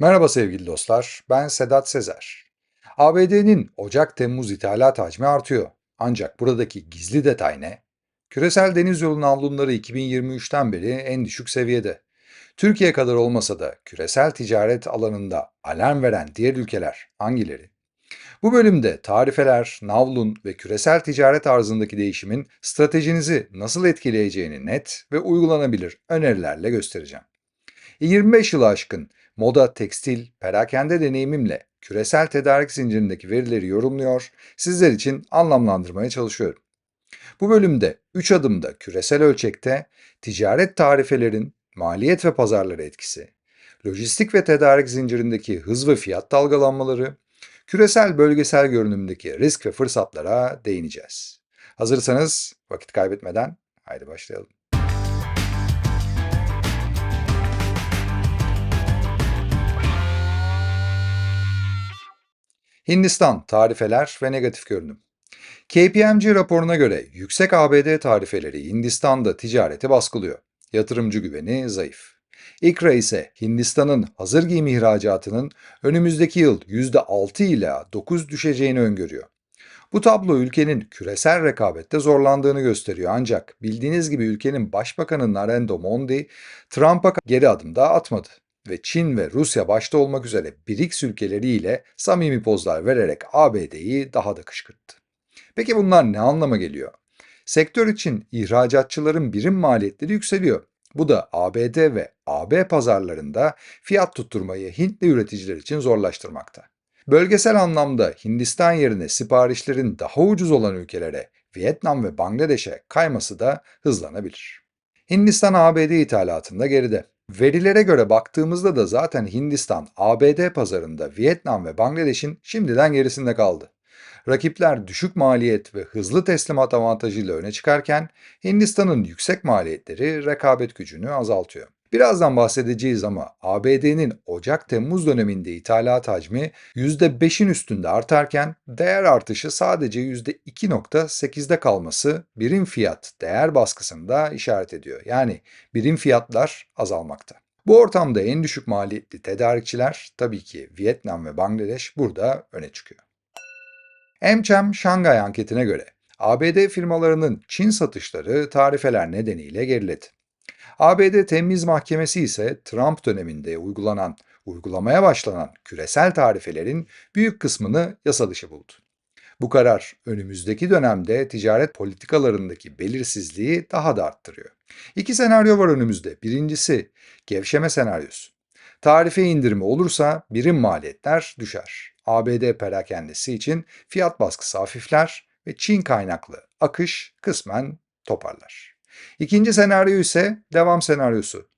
Merhaba sevgili dostlar, ben Sedat Sezer. ABD'nin Ocak-Temmuz ithalat hacmi artıyor. Ancak buradaki gizli detay ne? Küresel deniz yolu navlunları 2023'ten beri en düşük seviyede. Türkiye kadar olmasa da küresel ticaret alanında alarm veren diğer ülkeler hangileri? Bu bölümde tarifeler, navlun ve küresel ticaret arzındaki değişimin stratejinizi nasıl etkileyeceğini net ve uygulanabilir önerilerle göstereceğim. 25 yılı aşkın moda, tekstil, perakende deneyimimle küresel tedarik zincirindeki verileri yorumluyor, sizler için anlamlandırmaya çalışıyorum. Bu bölümde 3 adımda küresel ölçekte ticaret tarifelerin maliyet ve pazarlara etkisi, lojistik ve tedarik zincirindeki hız ve fiyat dalgalanmaları, küresel bölgesel görünümdeki risk ve fırsatlara değineceğiz. Hazırsanız vakit kaybetmeden haydi başlayalım. Hindistan tarifeler ve negatif görünüm. KPMG raporuna göre yüksek ABD tarifeleri Hindistan'da ticareti baskılıyor. Yatırımcı güveni zayıf. İKRA ise Hindistan'ın hazır giyim ihracatının önümüzdeki yıl %6 ila 9 düşeceğini öngörüyor. Bu tablo ülkenin küresel rekabette zorlandığını gösteriyor ancak bildiğiniz gibi ülkenin başbakanı Narendra Modi Trump'a geri adım da atmadı ve Çin ve Rusya başta olmak üzere BRICS ülkeleriyle samimi pozlar vererek ABD'yi daha da kışkırttı. Peki bunlar ne anlama geliyor? Sektör için ihracatçıların birim maliyetleri yükseliyor. Bu da ABD ve AB pazarlarında fiyat tutturmayı Hintli üreticiler için zorlaştırmakta. Bölgesel anlamda Hindistan yerine siparişlerin daha ucuz olan ülkelere, Vietnam ve Bangladeş'e kayması da hızlanabilir. Hindistan ABD ithalatında geride. Verilere göre baktığımızda da zaten Hindistan, ABD pazarında Vietnam ve Bangladeş'in şimdiden gerisinde kaldı. Rakipler düşük maliyet ve hızlı teslimat avantajıyla öne çıkarken Hindistan'ın yüksek maliyetleri rekabet gücünü azaltıyor. Birazdan bahsedeceğiz ama ABD'nin Ocak-Temmuz döneminde ithalat hacmi %5'in üstünde artarken değer artışı sadece %2.8'de kalması birim fiyat değer baskısını da işaret ediyor. Yani birim fiyatlar azalmakta. Bu ortamda en düşük maliyetli tedarikçiler tabii ki Vietnam ve Bangladeş burada öne çıkıyor. Emchem Şangay anketine göre ABD firmalarının Çin satışları tarifeler nedeniyle geriledi. ABD Temiz Mahkemesi ise Trump döneminde uygulanan, uygulamaya başlanan küresel tarifelerin büyük kısmını yasa dışı buldu. Bu karar önümüzdeki dönemde ticaret politikalarındaki belirsizliği daha da arttırıyor. İki senaryo var önümüzde. Birincisi gevşeme senaryosu. Tarife indirimi olursa birim maliyetler düşer. ABD perakendesi için fiyat baskısı hafifler ve Çin kaynaklı akış kısmen toparlar. İkinci senaryo ise devam senaryosu.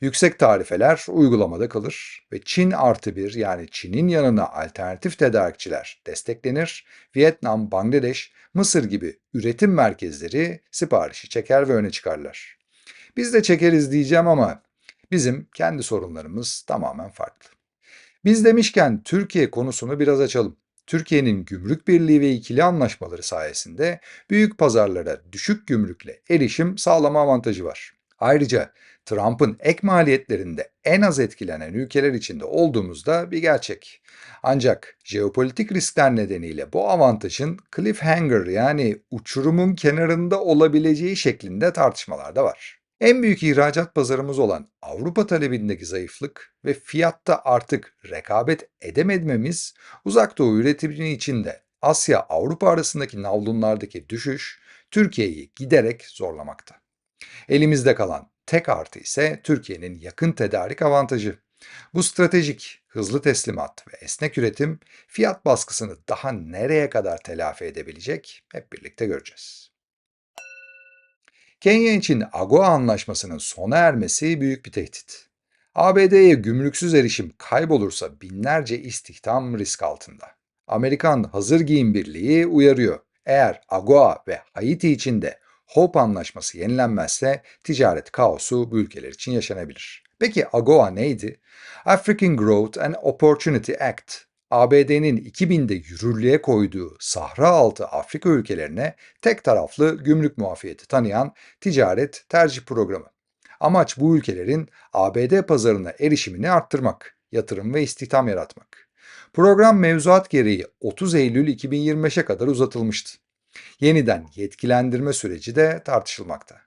Yüksek tarifeler uygulamada kalır ve Çin artı bir yani Çin'in yanına alternatif tedarikçiler desteklenir. Vietnam, Bangladeş, Mısır gibi üretim merkezleri siparişi çeker ve öne çıkarlar. Biz de çekeriz diyeceğim ama bizim kendi sorunlarımız tamamen farklı. Biz demişken Türkiye konusunu biraz açalım. Türkiye'nin gümrük birliği ve ikili anlaşmaları sayesinde büyük pazarlara düşük gümrükle erişim sağlama avantajı var. Ayrıca Trump'ın ek maliyetlerinde en az etkilenen ülkeler içinde olduğumuzda bir gerçek. Ancak jeopolitik riskler nedeniyle bu avantajın cliffhanger yani uçurumun kenarında olabileceği şeklinde tartışmalar da var. En büyük ihracat pazarımız olan Avrupa talebindeki zayıflık ve fiyatta artık rekabet edemememiz uzak doğu üretimi içinde Asya-Avrupa arasındaki navlunlardaki düşüş Türkiye'yi giderek zorlamakta. Elimizde kalan tek artı ise Türkiye'nin yakın tedarik avantajı. Bu stratejik, hızlı teslimat ve esnek üretim fiyat baskısını daha nereye kadar telafi edebilecek hep birlikte göreceğiz. Kenya için AGOA anlaşmasının sona ermesi büyük bir tehdit. ABD'ye gümrüksüz erişim kaybolursa binlerce istihdam risk altında. Amerikan Hazır Giyim Birliği uyarıyor. Eğer AGOA ve Haiti için de HOPE anlaşması yenilenmezse ticaret kaosu bu ülkeler için yaşanabilir. Peki AGOA neydi? African Growth and Opportunity Act ABD'nin 2000'de yürürlüğe koyduğu Sahra altı Afrika ülkelerine tek taraflı gümrük muafiyeti tanıyan ticaret tercih programı. Amaç bu ülkelerin ABD pazarına erişimini arttırmak. yatırım ve istihdam yaratmak. Program mevzuat gereği 30 Eylül 2025'e kadar uzatılmıştı. Yeniden yetkilendirme süreci de tartışılmakta.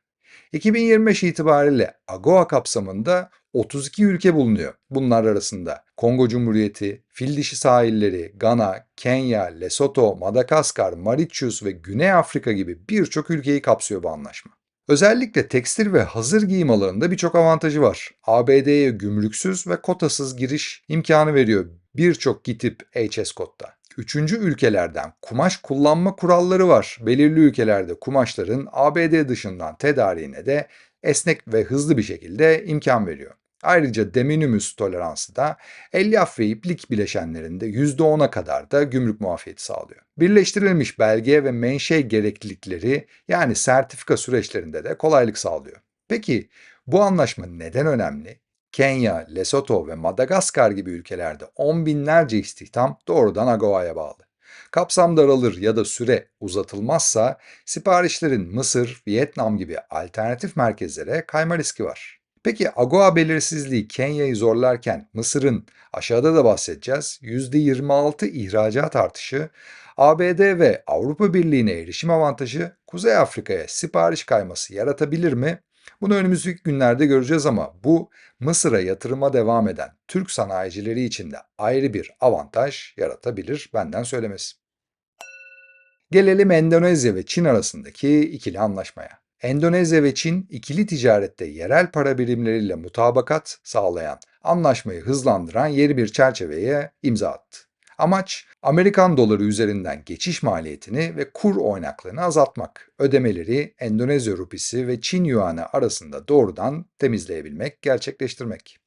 2025 itibariyle AGOA kapsamında 32 ülke bulunuyor. Bunlar arasında Kongo Cumhuriyeti, Fildişi sahilleri, Gana, Kenya, Lesotho, Madagaskar, Mauritius ve Güney Afrika gibi birçok ülkeyi kapsıyor bu anlaşma. Özellikle tekstil ve hazır giyim alanında birçok avantajı var. ABD'ye gümrüksüz ve kotasız giriş imkanı veriyor birçok GİTİP HS kodda. Üçüncü ülkelerden kumaş kullanma kuralları var. Belirli ülkelerde kumaşların ABD dışından tedariğine de esnek ve hızlı bir şekilde imkan veriyor. Ayrıca de toleransı da elyaf ve iplik bileşenlerinde %10'a kadar da gümrük muafiyeti sağlıyor. Birleştirilmiş belge ve menşe gereklilikleri yani sertifika süreçlerinde de kolaylık sağlıyor. Peki bu anlaşma neden önemli? Kenya, Lesotho ve Madagaskar gibi ülkelerde on binlerce istihdam doğrudan AGOA'ya bağlı. Kapsam daralır ya da süre uzatılmazsa siparişlerin Mısır, Vietnam gibi alternatif merkezlere kayma riski var. Peki AGOA belirsizliği Kenya'yı zorlarken Mısır'ın aşağıda da bahsedeceğiz %26 ihracat artışı, ABD ve Avrupa Birliği'ne erişim avantajı Kuzey Afrika'ya sipariş kayması yaratabilir mi? Bunu önümüzdeki günlerde göreceğiz ama bu Mısır'a yatırıma devam eden Türk sanayicileri için de ayrı bir avantaj yaratabilir benden söylemesi. Gelelim Endonezya ve Çin arasındaki ikili anlaşmaya. Endonezya ve Çin ikili ticarette yerel para birimleriyle mutabakat sağlayan, anlaşmayı hızlandıran yeni bir çerçeveye imza attı. Amaç Amerikan doları üzerinden geçiş maliyetini ve kur oynaklığını azaltmak, ödemeleri Endonezya rupisi ve Çin yuanı arasında doğrudan temizleyebilmek, gerçekleştirmek.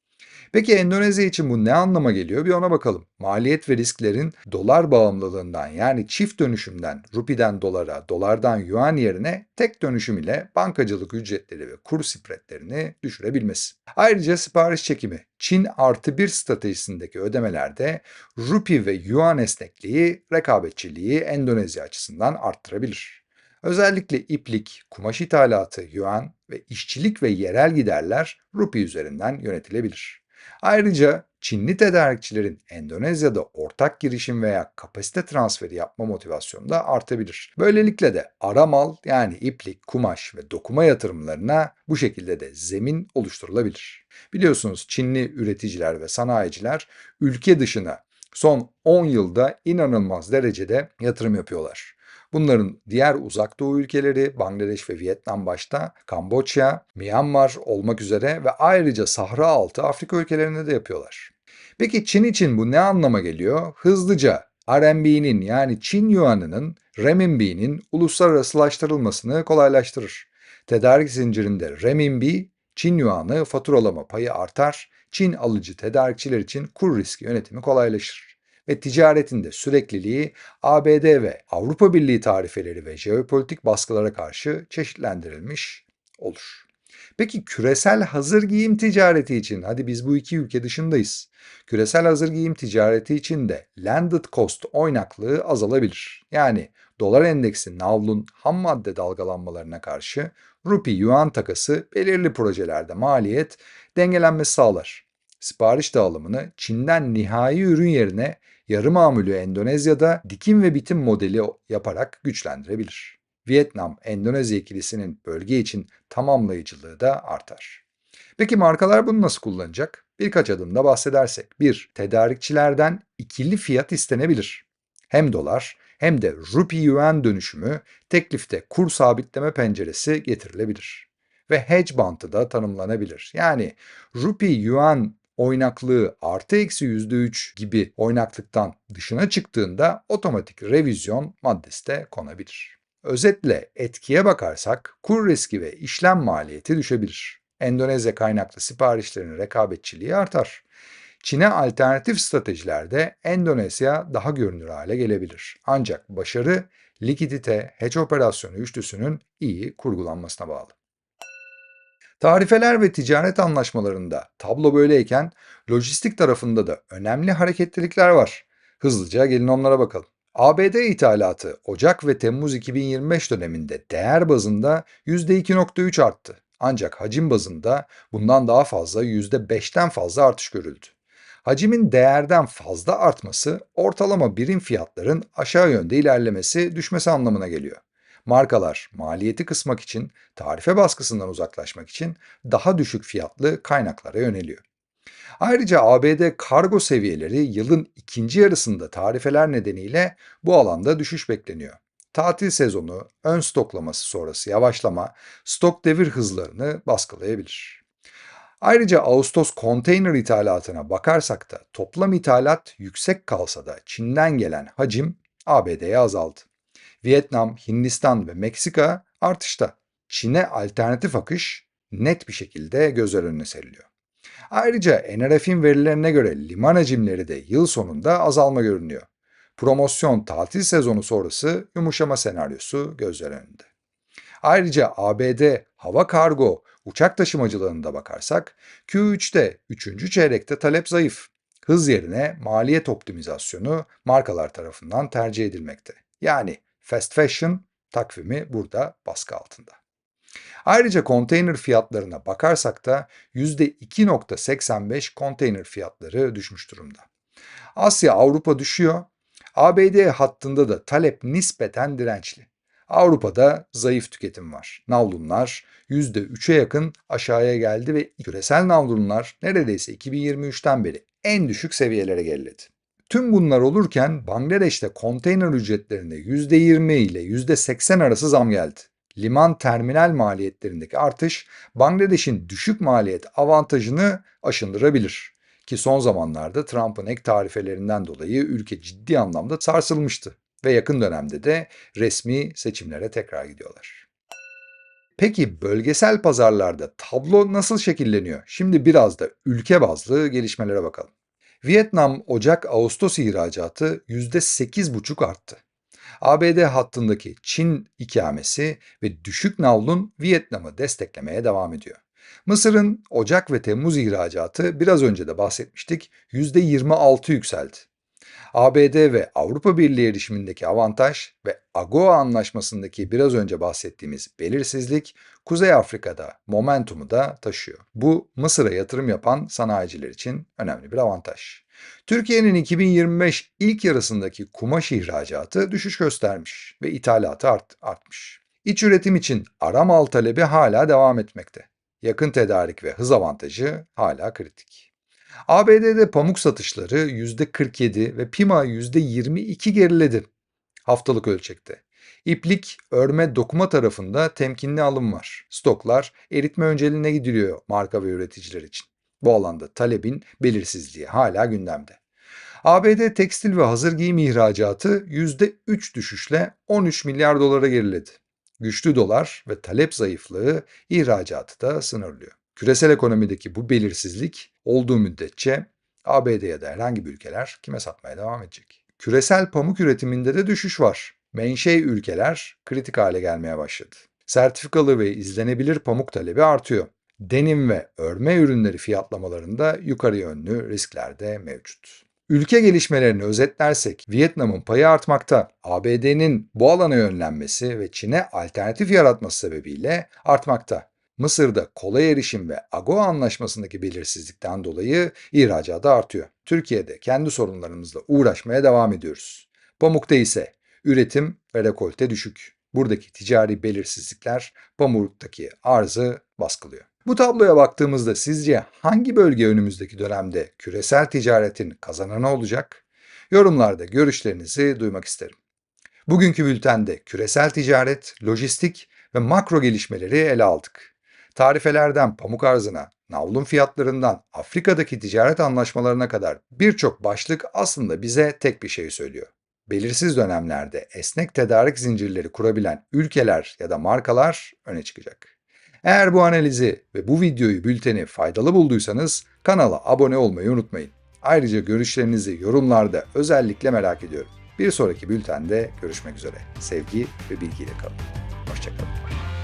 Peki Endonezya için bu ne anlama geliyor bir ona bakalım. Maliyet ve risklerin dolar bağımlılığından yani çift dönüşümden rupiden dolara, dolardan yuan yerine tek dönüşüm ile bankacılık ücretleri ve kur spreadlerini düşürebilmesi. Ayrıca sipariş çekimi Çin artı bir stratejisindeki ödemelerde rupi ve yuan esnekliği rekabetçiliği Endonezya açısından arttırabilir. Özellikle iplik, kumaş ithalatı, yuan ve işçilik ve yerel giderler rupi üzerinden yönetilebilir. Ayrıca Çinli tedarikçilerin Endonezya'da ortak girişim veya kapasite transferi yapma motivasyonu da artabilir. Böylelikle de ara mal yani iplik, kumaş ve dokuma yatırımlarına bu şekilde de zemin oluşturulabilir. Biliyorsunuz Çinli üreticiler ve sanayiciler ülke dışına son 10 yılda inanılmaz derecede yatırım yapıyorlar. Bunların diğer uzak doğu ülkeleri Bangladeş ve Vietnam başta Kamboçya, Myanmar olmak üzere ve ayrıca Sahra altı Afrika ülkelerinde de yapıyorlar. Peki Çin için bu ne anlama geliyor? Hızlıca RMB'nin yani Çin yuanının renminbi'nin uluslararasılaştırılmasını kolaylaştırır. Tedarik zincirinde renminbi, Çin yuanı faturalama payı artar, Çin alıcı tedarikçiler için kur riski yönetimi kolaylaşır ve ticaretinde sürekliliği ABD ve Avrupa Birliği tarifeleri ve jeopolitik baskılara karşı çeşitlendirilmiş olur. Peki küresel hazır giyim ticareti için hadi biz bu iki ülke dışındayız. Küresel hazır giyim ticareti için de landed cost oynaklığı azalabilir. Yani dolar endeksi navlun ham madde dalgalanmalarına karşı rupi yuan takası belirli projelerde maliyet dengelenmesi sağlar. Sipariş dağılımını Çin'den nihai ürün yerine yarı mamulü Endonezya'da dikim ve bitim modeli yaparak güçlendirebilir. Vietnam-Endonezya ikilisinin bölge için tamamlayıcılığı da artar. Peki markalar bunu nasıl kullanacak? Birkaç adımda bahsedersek. 1. Tedarikçilerden ikili fiyat istenebilir. Hem dolar hem de rupi yuan dönüşümü teklifte kur sabitleme penceresi getirilebilir. Ve hedge bantı da tanımlanabilir. Yani rupi yuan oynaklığı artı eksi yüzde üç gibi oynaklıktan dışına çıktığında otomatik revizyon maddesi de konabilir. Özetle etkiye bakarsak kur riski ve işlem maliyeti düşebilir. Endonezya kaynaklı siparişlerin rekabetçiliği artar. Çin'e alternatif stratejilerde Endonezya daha görünür hale gelebilir. Ancak başarı likidite, hedge operasyonu üçlüsünün iyi kurgulanmasına bağlı. Tarifeler ve ticaret anlaşmalarında tablo böyleyken lojistik tarafında da önemli hareketlilikler var. Hızlıca gelin onlara bakalım. ABD ithalatı Ocak ve Temmuz 2025 döneminde değer bazında %2.3 arttı. Ancak hacim bazında bundan daha fazla %5'ten fazla artış görüldü. Hacimin değerden fazla artması, ortalama birim fiyatların aşağı yönde ilerlemesi, düşmesi anlamına geliyor. Markalar maliyeti kısmak için, tarife baskısından uzaklaşmak için daha düşük fiyatlı kaynaklara yöneliyor. Ayrıca ABD kargo seviyeleri yılın ikinci yarısında tarifeler nedeniyle bu alanda düşüş bekleniyor. Tatil sezonu, ön stoklaması sonrası yavaşlama, stok devir hızlarını baskılayabilir. Ayrıca Ağustos konteyner ithalatına bakarsak da toplam ithalat yüksek kalsa da Çin'den gelen hacim ABD'ye azaldı. Vietnam, Hindistan ve Meksika artışta. Çin'e alternatif akış net bir şekilde gözler önüne seriliyor. Ayrıca NRF'in verilerine göre liman hacimleri de yıl sonunda azalma görünüyor. Promosyon tatil sezonu sonrası yumuşama senaryosu gözler önünde. Ayrıca ABD hava kargo uçak taşımacılığında bakarsak Q3'te 3. çeyrekte talep zayıf. Hız yerine maliyet optimizasyonu markalar tarafından tercih edilmekte. Yani fast fashion takvimi burada baskı altında. Ayrıca konteyner fiyatlarına bakarsak da %2.85 konteyner fiyatları düşmüş durumda. Asya Avrupa düşüyor. ABD hattında da talep nispeten dirençli. Avrupa'da zayıf tüketim var. Navlunlar %3'e yakın aşağıya geldi ve küresel navlunlar neredeyse 2023'ten beri en düşük seviyelere geriledi. Tüm bunlar olurken Bangladeş'te konteyner ücretlerine %20 ile %80 arası zam geldi. Liman terminal maliyetlerindeki artış Bangladeş'in düşük maliyet avantajını aşındırabilir. Ki son zamanlarda Trump'ın ek tarifelerinden dolayı ülke ciddi anlamda sarsılmıştı ve yakın dönemde de resmi seçimlere tekrar gidiyorlar. Peki bölgesel pazarlarda tablo nasıl şekilleniyor? Şimdi biraz da ülke bazlı gelişmelere bakalım. Vietnam Ocak-Ağustos ihracatı %8,5 arttı. ABD hattındaki Çin ikamesi ve düşük navlun Vietnam'ı desteklemeye devam ediyor. Mısır'ın Ocak ve Temmuz ihracatı biraz önce de bahsetmiştik %26 yükseldi. ABD ve Avrupa Birliği erişimindeki avantaj ve AGOA anlaşmasındaki biraz önce bahsettiğimiz belirsizlik Kuzey Afrika'da momentumu da taşıyor. Bu Mısır'a yatırım yapan sanayiciler için önemli bir avantaj. Türkiye'nin 2025 ilk yarısındaki kumaş ihracatı düşüş göstermiş ve ithalatı art, artmış. İç üretim için ara mal talebi hala devam etmekte. Yakın tedarik ve hız avantajı hala kritik. ABD'de pamuk satışları %47 ve Pima %22 geriledi haftalık ölçekte. İplik, örme, dokuma tarafında temkinli alım var. Stoklar eritme önceliğine gidiliyor marka ve üreticiler için. Bu alanda talebin belirsizliği hala gündemde. ABD tekstil ve hazır giyim ihracatı %3 düşüşle 13 milyar dolara geriledi. Güçlü dolar ve talep zayıflığı ihracatı da sınırlıyor. Küresel ekonomideki bu belirsizlik olduğu müddetçe ABD ya da herhangi bir ülkeler kime satmaya devam edecek? Küresel pamuk üretiminde de düşüş var. Menşei ülkeler kritik hale gelmeye başladı. Sertifikalı ve izlenebilir pamuk talebi artıyor. Denim ve örme ürünleri fiyatlamalarında yukarı yönlü riskler de mevcut. Ülke gelişmelerini özetlersek Vietnam'ın payı artmakta, ABD'nin bu alana yönlenmesi ve Çin'e alternatif yaratması sebebiyle artmakta. Mısır'da kolay erişim ve AGOA anlaşmasındaki belirsizlikten dolayı ihracatı artıyor. Türkiye'de kendi sorunlarımızla uğraşmaya devam ediyoruz. Pamukta ise üretim ve rekolte düşük. Buradaki ticari belirsizlikler pamuktaki arzı baskılıyor. Bu tabloya baktığımızda sizce hangi bölge önümüzdeki dönemde küresel ticaretin kazananı olacak? Yorumlarda görüşlerinizi duymak isterim. Bugünkü bültende küresel ticaret, lojistik ve makro gelişmeleri ele aldık. Tarifelerden pamuk arzına, navlun fiyatlarından Afrika'daki ticaret anlaşmalarına kadar birçok başlık aslında bize tek bir şey söylüyor. Belirsiz dönemlerde esnek tedarik zincirleri kurabilen ülkeler ya da markalar öne çıkacak. Eğer bu analizi ve bu videoyu bülteni faydalı bulduysanız kanala abone olmayı unutmayın. Ayrıca görüşlerinizi yorumlarda özellikle merak ediyorum. Bir sonraki bültende görüşmek üzere. Sevgi ve bilgiyle kalın. Hoşçakalın.